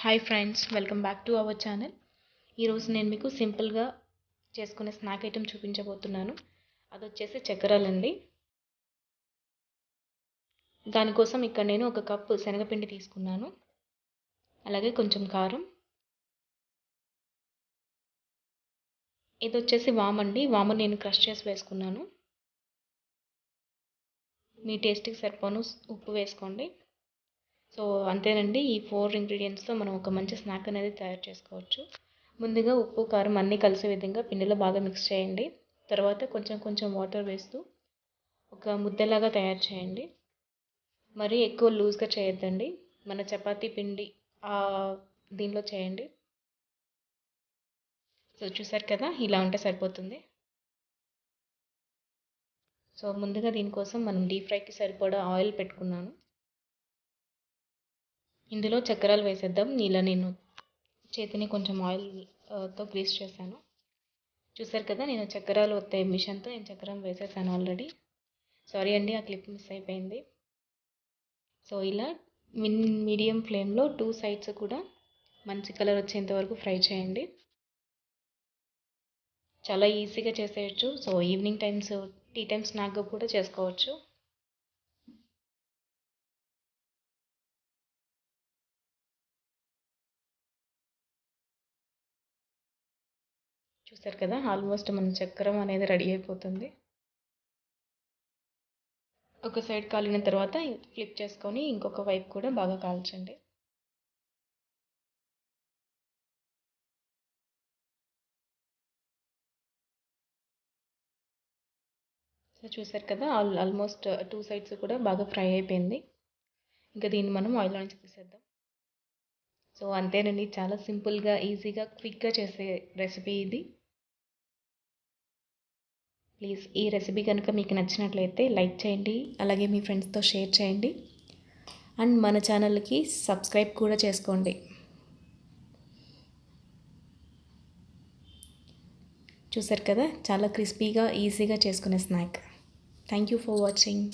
Hi friends welcome back to our channel ఈరోజు నేను మీకు సింపుల్గా చేసుకునే స్నాక్ ఐటెం చూపించబోతున్నాను. అది వచ్చేసి చక్కెరలండి దానికోసం ఇక్కడ నేను ఒక కప్పు శనగపిండి తీసుకున్నాను. అలాగే కొంచెం కారం. ఇది వచ్చేసి వామ్ అండి. వాము నేను క్రష్ చేసి వేసుకున్నాను. మీ టేస్ట్కి సరిపోను ఉప్పు వేసుకోండి. సో అంతేనండి ఈ ఫోర్ ఇంగ్రీడియంట్స్తో మనం ఒక మంచి స్నాక్ అనేది తయారు చేసుకోవచ్చు. ముందుగా ఉప్పు కారం అన్నీ కలిసే విధంగా పిండిలో బాగా మిక్స్ చేయండి. తర్వాత కొంచెం కొంచెం వాటర్ వేస్తూ ఒక ముద్దలాగా తయారు చేయండి. మరీ ఎక్కువ లూజ్గా చేయొద్దండి. మన చపాతీ పిండి దీనిలో చేయండి. సో చూసారు కదా ఇలా ఉంటే సరిపోతుంది. సో ముందుగా దీనికోసం మనం డీప్ ఫ్రైకి సరిపడా ఆయిల్ పెట్టుకున్నాను. ఇందులో చక్కెరలు వేసేద్దాం. నీళ్ళ నేను చేతిని కొంచెం ఆయిల్తో uh, గ్రీస్ చేశాను. చూసారు కదా నేను చక్కెరలు వస్తాయి మిషన్తో నేను చక్రం వేసేసాను ఆల్రెడీ సారీ అండి ఆ క్లిప్ మిస్ అయిపోయింది. సో ఇలా మిన్ మీడియం ఫ్లేమ్లో టూ సైడ్స్ కూడా మంచి కలర్ వచ్చేంత వరకు ఫ్రై చేయండి. చాలా ఈజీగా చేసేయచ్చు. So evening times tea time స్నాక్గా కూడా చేసుకోవచ్చు. చూసారు కదా ఆల్మోస్ట్ మన చక్రం అనేది రెడీ అయిపోతుంది. ఒక సైడ్ కాలిన తర్వాత ఫ్లిప్ చేసుకొని ఇంకొక వైపు కూడా బాగా కాల్చండి. సో చూసారు కదా ఆల్ ఆల్మోస్ట్ టూ సైడ్స్ కూడా బాగా ఫ్రై అయిపోయింది. ఇంకా దీన్ని మనం ఆయిల్ నుంచి తీసేద్దాం సో అంతేనండి చాలా సింపుల్గా ఈజీగా క్విక్గా చేసే రెసిపీ ఇది. ప్లీజ్ ఈ రెసిపీ కనుక మీకు నచ్చినట్లయితే లైక్ చేయండి అలాగే మీ ఫ్రెండ్స్తో షేర్ చేయండి. అండ్ మన ఛానల్కి సబ్స్క్రైబ్ కూడా చేసుకోండి. చూసారు కదా? చాలా క్రిస్పీగా ఈజీగా చేసుకునే snack thank you for watching